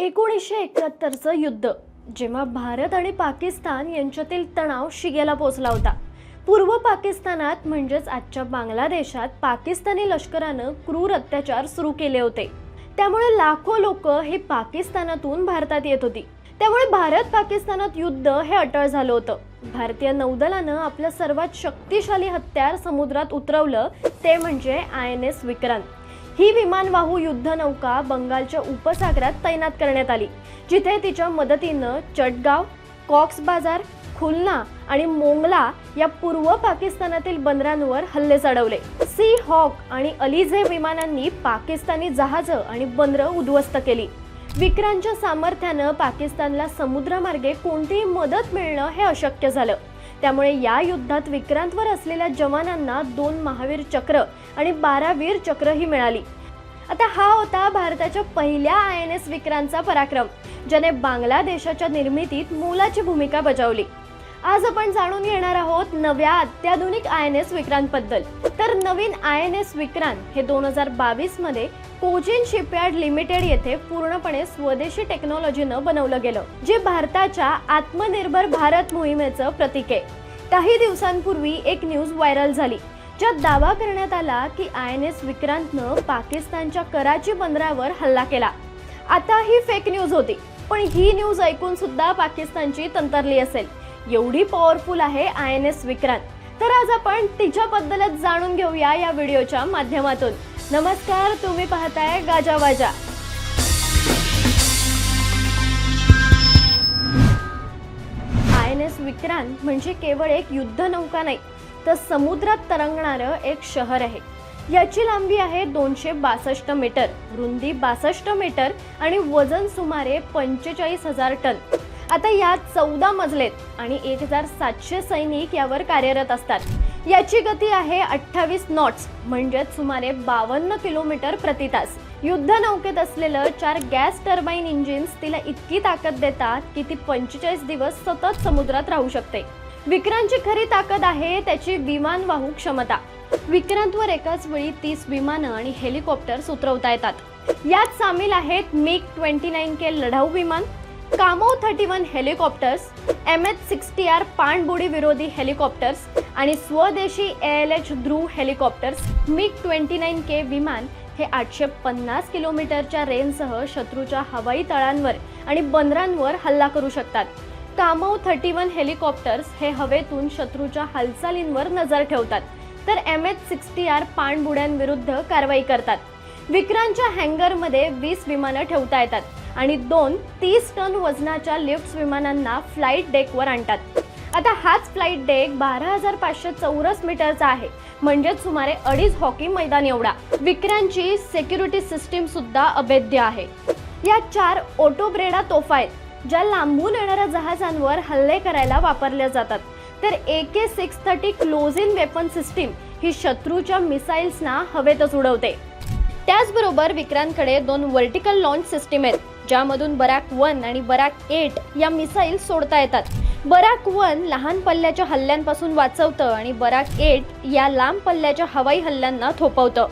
एकोणीसशे एकाहत्तरचं युद्ध जेव्हा भारत आणि पाकिस्तान यांच्यातील तणाव शिगेला पोचला होता. पूर्व पाकिस्तानात म्हणजेच आजच्या बांगलादेशात पाकिस्तानी लष्करानं क्रूर अत्याचार सुरू केले होते. त्यामुळे लाखो लोक हे पाकिस्तानातून भारतात येत होती. त्यामुळे भारत पाकिस्तानात युद्ध हे अटळ झालं होतं. भारतीय नौदलानं आपलं सर्वात शक्तिशाली हत्यार समुद्रात उतरवलं ते म्हणजे आय एन एस विक्रांत. ही विमानवाहू युद्धनौका बंगालच्या उपसागरात तैनात करण्यात आली जिथे तिच्या मदतीनं चटगाव कॉक्स बाजार खुलना आणि मोंगला या पूर्व पाकिस्तानातील बंदरांवर हल्ले चढवले. सी हॉक आणि अलिझे विमानांनी पाकिस्तानी जहाजं आणि बंदरं उद्ध्वस्त केली. विक्रांतच्या सामर्थ्यानं पाकिस्तानला समुद्रमार्गे कोणतीही मदत मिळणं हे अशक्य झालं. त्यामुळे या युद्धात विक्रांतवर असलेल्या जवानांना दोन महावीर चक्र आणि बारा वीर चक्र ही मिळाली. आता हा होता भारताच्या पहिल्या आय एन एस विक्रांतचा पराक्रम ज्याने बांगलादेशाच्या निर्मितीत मोलाची भूमिका बजावली. आज आपण जाणून घेणार आहोत नव्या अत्याधुनिक आय एन एस विक्रांत बद्दल तर नवीन आय एन एस विक्रांत हे दोन हजार बावीसमध्ये शिपयार्ड लिमिटेड येथे पूर्णपणे स्वदेशी टेक्नॉलॉजीनं बनवलं गेलं जे भारताच्या आत्मनिर्भर भारत मोहिमेचं प्रतीक आहे. काही दिवसांपूर्वी एक न्यूज व्हायरल झाली ज्यात दावा करण्यात आला की आय एन एस विक्रांतनं पाकिस्तानच्या कराची बंदरावर हल्ला केला. आता ही फेक न्यूज होती पण ही न्यूज ऐकून सुद्धा पाकिस्तानची तंतरली असेल. एवढी पॉवरफुल आहे आय एन एस विक्रांत. तर आज आपण तिच्याबद्दलच जाणून घेऊया या व्हिडिओच्या माध्यमातून. नमस्कार तुम्ही पाहताय Gajawaja I N S Vikrant म्हणजे केवळ एक युद्धनौका नाही तर समुद्रात तरंगणारं एक शहर आहे. याची लांबी आहे दोनशे बासष्ट मीटर रुंदी बासष्ट मीटर आणि वजन सुमारे पंचेचाळीस हजार टन. आता यात चौदा मजलेत आणि एक हजार सातशे सैनिक यावर कार्यरत असतात. याची गती आहे अठ्ठावीस नॉट्स म्हणजेच सुमारे बावन्न किलोमीटर प्रति तास. युद्धनौकेत असलेलं चार गॅस टर्बाईन इंजिन्स तिला इतकी ताकद देतात की ती पंचेचाळीस दिवस सतत समुद्रात राहू शकते. विक्रांतची खरी ताकद आहे त्याची विमान वाहू क्षमता. विक्रांतवर एकाच वेळी तीस विमानं आणि हेलिकॉप्टर्स उतरवता येतात. यात सामील आहेत मिग ट्वेंटी नाईन के लढाऊ विमान Kamov thirty one helicopters M H sixty R पाणबुडी विरोधी हेलिकॉप्टर्स आणि स्वदेशी A L H Dhruv helicopters MiG twenty nine K विमान हे आठशे पन्नास किलोमीटरच्या रेंजसह शत्रूच्या हवाई तळांवर आणि बंदरांवर हल्ला करू शकतात. कामव थर्टी वन हेलिकॉप्टर्स हे हवेतून शत्रूच्या हालचालींवर नजर ठेवतात. तर एम एच सिक्स्टी आर पाणबुड्यांविरुद्ध कारवाई करतात. विक्रांतच्या हँगरमध्ये वीस विमानं ठेवता येतात. आणि दोन तीस टन वजनाच्या लिफ्ट्स विमानांना फ्लाईट डेकवर आणतात. आता हाच फ्लाईट डेक बारा हजार पाचशे चौरस मीटरचा आहे. म्हणजेच सुमारे अडीच हॉकी मैदान एवढा. विक्रांची सेक्युरिटी सिस्टीम सुद्धा अभेद्य आहे. या चार ओटोब्रेडा तोफा आहेत ज्या लांबून येणाऱ्या जहाजांवर हल्ले करायला वापरल्या जातात. तर A K six thirty close in weapon system ही शत्रूच्या मिसाईल्सना हवेतच उडवते. त्याचबरोबर विक्रांतकडे दोन वर्टिकल लॉन्च सिस्टीम आहेत. ज्यामधून बराक वन आणि बराक एट या मिसाईल सोडता येतात. बराक वन लहान पल्ल्याच्या हल्ल्यांपासून वाचवतं आणि बराक एट या लांब पल्ल्याच्या हवाई हल्ल्यांना थोपवतं.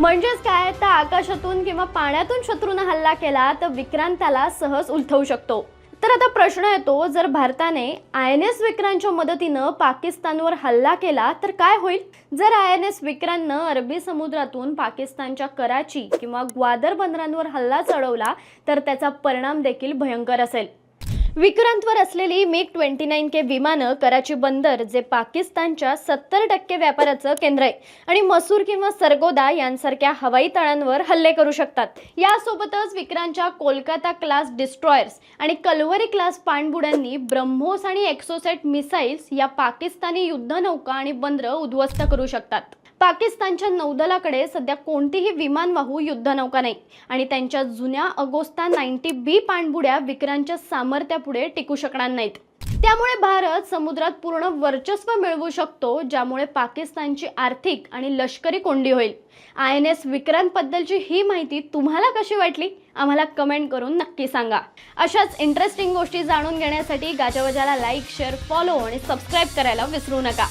म्हणजेच काय? तर आकाशातून किंवा पाण्यातून शत्रूनं हल्ला केला तर विक्रांताला सहज उलथवू शकतो. तर आता प्रश्न येतो जर भारताने आय एन एस विक्रांतच्या मदतीनं पाकिस्तानवर हल्ला केला तर काय होईल? जर आय एन एस विक्रांतनं अरबी समुद्रातून पाकिस्तानच्या कराची किंवा ग्वादर बंदरांवर हल्ला चढवला तर त्याचा परिणाम देखील भयंकर असेल. विक्रांतवर असलेली मिग ट्वेंटी नाईन के विमानं कराची बंदर जे पाकिस्तानच्या सत्तर टक्के व्यापाराचं केंद्र आहे आणि मसूर किंवा सरगोदा यांसारख्या हवाई तळांवर हल्ले करू शकतात. यासोबतच विक्रांतच्या कोलकाता क्लास डिस्ट्रॉयर्स आणि कलवरी क्लास पाणबुड्यांनी ब्रह्मोस आणि एक्सोसेट मिसाईल्स या पाकिस्तानी युद्धनौका आणि बंदरं उद्ध्वस्त करू शकतात. पाकिस्तानच्या नौदलाकडे सध्या कोणतीही विमानवाहू युद्धनौका नाही. आणि त्यांच्या जुन्या अगोस्ता नाईन्टी बी पाणबुड्या विक्रांच्या सामर्थ्यापुढे टिकू शकणार नाहीत. त्यामुळे भारत समुद्रात पूर्ण वर्चस्व मिळवू शकतो ज्यामुळे पाकिस्तानची आर्थिक आणि लष्करी कोंडी होईल. आय एन एस विक्रांतबद्दलची ही माहिती तुम्हाला कशी वाटली? आम्हाला कमेंट करून नक्की सांगा. अशाच इंटरेस्टिंग गोष्टी जाणून घेण्यासाठी गाजावाजाला लाईक शेअर फॉलो आणि सबस्क्राईब करायला विसरू नका.